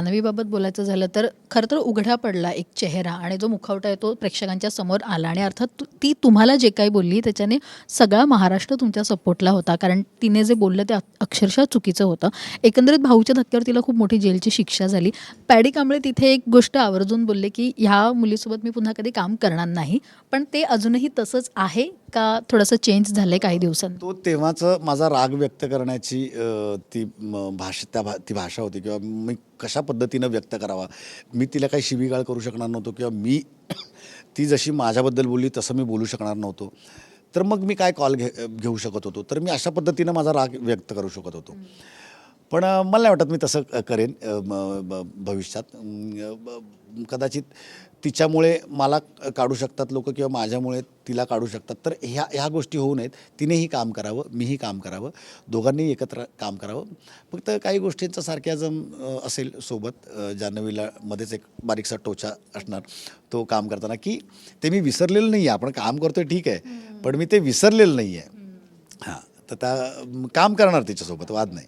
जान्हवीबाबत बोलायचं झालं तर खरं तर उघडा पडला एक चेहरा आणि जो मुखवटा आहे तो प्रेक्षकांच्या समोर आला आणि अर्थात तु- ती तुम्हाला जे काही बोलली त्याच्याने सगळा महाराष्ट्र तुमच्या सपोर्टला होता. कारण तिने जे बोललं ते अक्षरशः चुकीचं होतं. एकंदरीत भाऊच्या धक्क्यावर तिला खूप मोठी जेलची शिक्षा झाली. पॅडी कांबळे तिथे एक गोष्ट आवर्जून बोलले की ह्या मुलीसोबत मी पुन्हा कधी काम करणार नाही पण ते अजूनही तसंच आहे का थोडंसं चेंज झालंय काही दिवसात तो तेव्हाचं माझा राग व्यक्त करण्याची अ, ती म, भाषा त्या भा ती भाषा होती किंवा मी कशा पद्धतीनं व्यक्त करावा? मी तिला काही शिवीगाळ करू शकणार नव्हतो किंवा मी ती जशी माझ्याबद्दल बोलली तसं मी बोलू शकणार नव्हतो. तर मग मी काय कॉल घे घेऊ शकत होतो? तर मी अशा पद्धतीनं माझा राग व्यक्त करू शकत होतो. पण अ, मला नाही वाटत मी तसं अ, करेन अ, म- ब- भविष्यात. अम, ब- कदाचित तिच्यामुळे मला काढू शकतात लोक किंवा माझ्यामुळे तिला काढू शकतात. तर ह्या ह्या गोष्टी होऊ नयेत. तिनेही काम करावं मीही काम करावं. दोघांनीही एकत्र काम करावं. फक्त काही गोष्टींचा सारख्याजम असेल सोबत जान्हवीला मध्येच एक बारीकसा टोचा असणार तो काम करताना की ते मी विसरलेलं नाही आहे आपण काम करतोय ठीक आहे. पण मी ते विसरलेलं नाही आहे हां. तर त्या काम करणार तिच्यासोबत वाद नाही.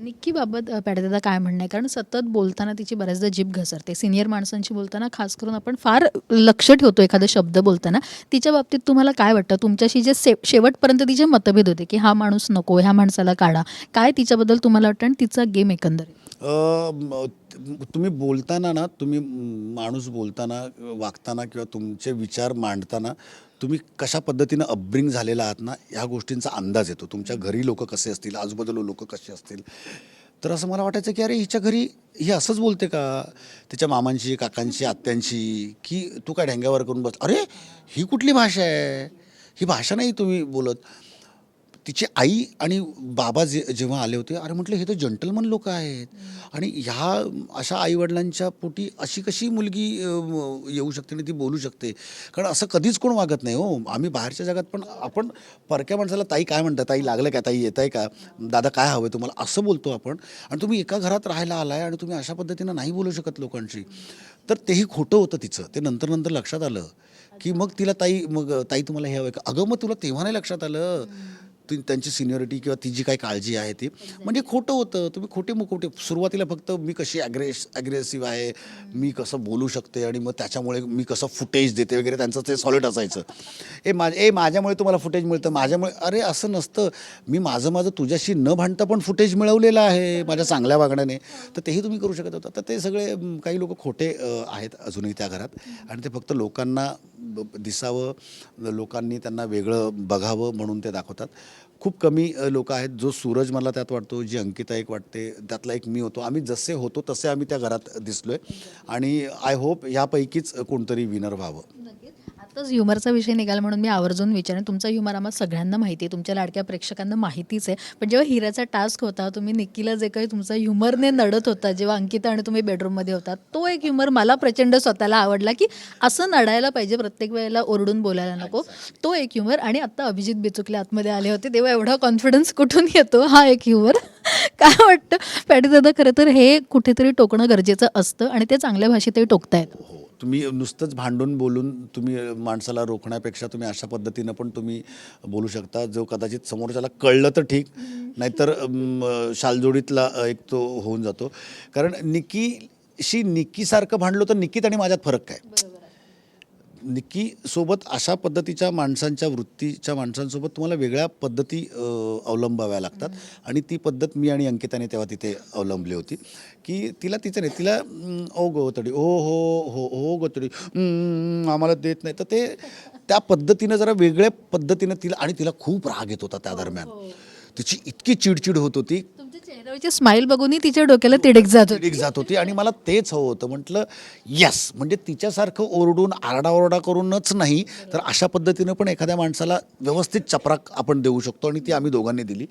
निक्कीबाबत पॅडेदादा काय म्हणणं आहे? कारण सतत बोलताना तिची बऱ्याचदा जीभ घसरते. सिनियर माणसांशी बोलताना खास करून आपण फार लक्ष ठेवतो एखादा शब्द बोलताना तिच्या बाबतीत तुम्हाला काय वाटतं? तुमच्याशी जे से शेवटपर्यंत तिचे मतभेद होते की हा माणूस नको ह्या माणसाला काढा. काय तिच्याबद्दल तुम्हाला वाटतं? आणि तिचा गेम एकंदरीत. तुम्ही बोलताना ना तुम्ही माणूस बोलताना वागताना किंवा तुमचे विचार मांडताना तुम्ही कशा पद्धतीनं अपब्रिंग झालेला आहात ना ह्या गोष्टींचा अंदाज येतो. तुमच्या घरी लोक कसे असतील? आजूबाजूला लोक कसे असतील? तर असं मला वाटायचं की अरे हिच्या घरी ही असंच बोलते का? तिच्या मामांशी काकांशी आत्यांशी की तू काय ढेंग्यावर करून बस? अरे ही कुठली भाषा आहे? ही भाषा नाही तुम्ही बोलत. तिची आई आणि बाबा जे जेव्हा आले होते अरे म्हटलं हे तर जंटलमन लोक आहेत. आणि ह्या अशा आईवडिलांच्या पोटी अशी कशी मुलगी येऊ शकते आणि ती बोलू शकते? कारण असं कधीच कोण वागत नाही हो. आम्ही बाहेरच्या जगात पण आपण परक्या माणसाला ताई काय म्हणता ताई लागलं का? ताई येत आहे का? दादा काय हवं आहे तुम्हाला? असं बोलतो आपण. आणि तुम्ही एका घरात राहायला आलाय आणि तुम्ही अशा पद्धतीनं नाही बोलू शकत लोकांशी. तर तेही खोटं होतं तिचं. ते नंतर नंतर लक्षात आलं की मग तिला ताई मग ताई तुम्हाला हे हवं आहे का? अगं मग तुला तेव्हा नाही लक्षात आलं. ती त्यांची सिनियरिटी किंवा ती जी काही काळजी आहे ती. म्हणजे खोटं होतं. तुम्ही खोटे मग खोटे सुरुवातीला फक्त मी कशी ॲग्रेस ॲग्रेसिव्ह आहे मी कसं बोलू शकते आणि मग त्याच्यामुळे मी कसं फुटेज देते वगैरे त्यांचं ते सॉलिड असायचं. ए माझ ए माझ्यामुळे तुम्हाला फुटेज मिळतं. माझ्यामुळे अरे असं नसतं. मी माझं माझं तुझ्याशी न भांडता पण फुटेज मिळवलेलं आहे माझ्या चांगल्या वागण्याने. तर तेही तुम्ही करू शकत होता. तर ते सगळे काही लोक खोटे आहेत अजूनही त्या घरात. आणि ते फक्त लोकांना दिसावं लोकांनी त्यांना वेगळं बघावं म्हणून ते दाखवतात. खूप कमी लोक आहेत. जो सूरज मला त्यात वाटतो जी अंकिता एक वाटते त्यातला एक मी होतो. आम्ही जसे होतो तसे आम्ही त्या घरात दिसलो आहे आणि आय होप ह्यापैकीच कोणतरी विनर व्हावं. आत्ताच ह्युमरचा विषय निघाला म्हणून मी आवर्जून विचारेन. तुमचा ह्युमर आम्हाला सगळ्यांना माहिती आहे. तुमच्या लाडक्या प्रेक्षकांना माहितीच आहे. पण जेव्हा हिऱ्याचा टास्क होता तुम्ही निकीला जे काही तुमचा ह्युमरने नडत होता जेव्हा अंकिता आणि तुम्ही बेडरूममध्ये होता तो एक ह्युमर मला प्रचंड स्वतःला आवडला की असं नडायला पाहिजे प्रत्येक वेळेला ओरडून बोलायला नको. तो एक ह्युमर आणि आत्ता अभिजित बिचुकले आतमध्ये आले होते. तेव्हा एवढा कॉन्फिडन्स कुठून येतो? हा एक ह्युमर. काय वाटतं? पॅटी दादा खरं तर हे कुठेतरी टोकणं गरजेचं असतं आणि ते चांगल्या भाषेतही टोकतायत. हो, हो. तुम्ही नुसतंच भांडून बोलून तुम्ही माणसाला रोखण्यापेक्षा तुम्ही अशा पद्धतीनं पण तुम्ही बोलू शकता जो कदाचित समोरच्याला कळलं तर ठीक नाहीतर शालजोडीतला एक तो होऊन जातो. कारण निकीशी निकीसारखं भांडलो तर निकीत आणि माझ्यात फरक काय? निक्की सोबत अशा पद्धतीच्या माणसांच्या वृत्तीच्या माणसांसोबत तुम्हाला वेगळ्या पद्धती अवलंबाव्या लागतात. आणि ती पद्धत मी आणि अंकिताने तेव्हा तिथे अवलंबली होती. की तिला तिचं नाही तिला ओ गोतडी ओ हो हो हो गोतडी आम्हाला देत नाही. तर ते त्या पद्धतीनं जरा वेगळ्या पद्धतीनं तिला आणि तिला खूप राग येत होता त्या दरम्यान. हो, हो. तिची इतकी चिडचिड होत होती. तुमच्या चेहऱ्यावरची स्माईल बघूनही तिच्या डोक्याला तिडक जात होती. जात होती आणि मला तेच हवं होतं. म्हटलं यस. म्हणजे तिच्यासारखं ओरडून आरडाओरडा करूनच नाही तर अशा पद्धतीनं पण एखाद्या माणसाला व्यवस्थित चपराक आपण देऊ शकतो आणि ती आम्ही दोघांनी दिली.